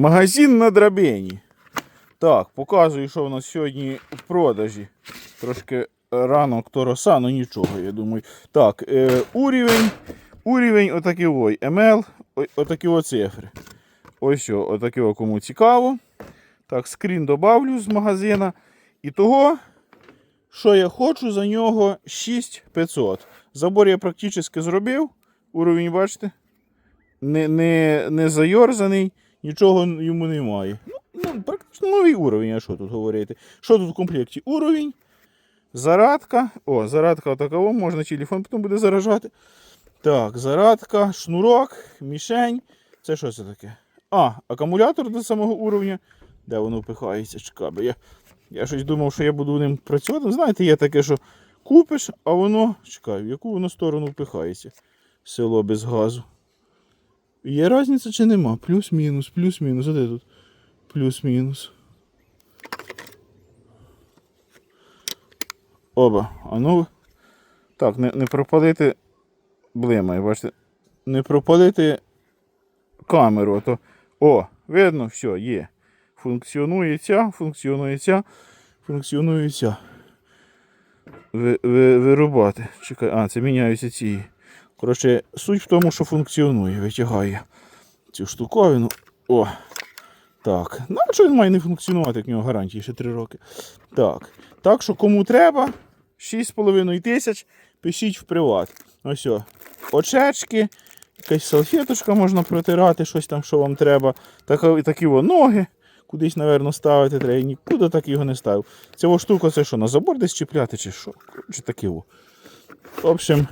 Магазин на драбині. Так, показую, що в нас сьогодні в продажі. Трошки рано хто роса, ну нічого, я думаю. Так, е, урівень, урівень отакий ой, ML, о- отакі цифри. Ось о, отакі о, кому цікаво. Так, скрін добавлю з магазина. І того, що я хочу за нього 6500. Забор я практично зробив. Уровень, бачите? Не, не, не зайорзаний, нічого йому немає. Ну, ну, практично новий уровень, а що тут говорити? Що тут в комплекті? Уровень, зарадка. О, зарадка отакова, можна телефон потім буде заражати. Так, зарадка, шнурок, мішень. Це що це таке? А, акумулятор до самого уровня. Де воно впихається? Чекай, я, я щось думав, що я буду ним працювати. Знаєте, є таке, що купиш, а воно. Чекай, в яку воно сторону впихається? Село без газу. Є різниця чи нема? Плюс-мінус, плюс-мінус. А де тут? Плюс-мінус. Оба. А ну. Так, не, не пропалити. Блимає, бачите. Не пропалити камеру. А то... О, видно, все, є. Функціонує ця, функціонує ця, функціонує ця. Ви, ви, вирубати. Чекай, а, це міняються ці. Коротше, суть в тому, що функціонує, витягає цю штуковину. О. Так. Ну, що він має не функціонувати, як в нього гарантії ще 3 роки. Так. Так що кому треба, 6,5 тисяч, пишіть в приват. Ось о. Очечки, якась салфеточка можна протирати, щось там, що вам треба. Так, такі о, ноги. Кудись, напевно, ставити треба. Я нікуди так його не ставив. Ця штука це що, на забор десь чіпляти, чи що? Коротше, таке. В общем,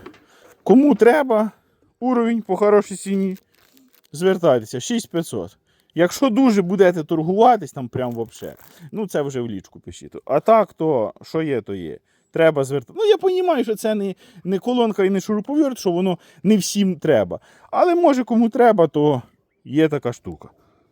кому треба уровень по хорошій ціні, звертайтеся 6500. Якщо дуже будете торгуватись, там прям вообще, ну це вже в лічку пишіть. А так, то що є, то є. Треба звертати. Ну, я розумію, що це не, не колонка і не шуруповерт, що воно не всім треба. Але може кому треба, то є така штука.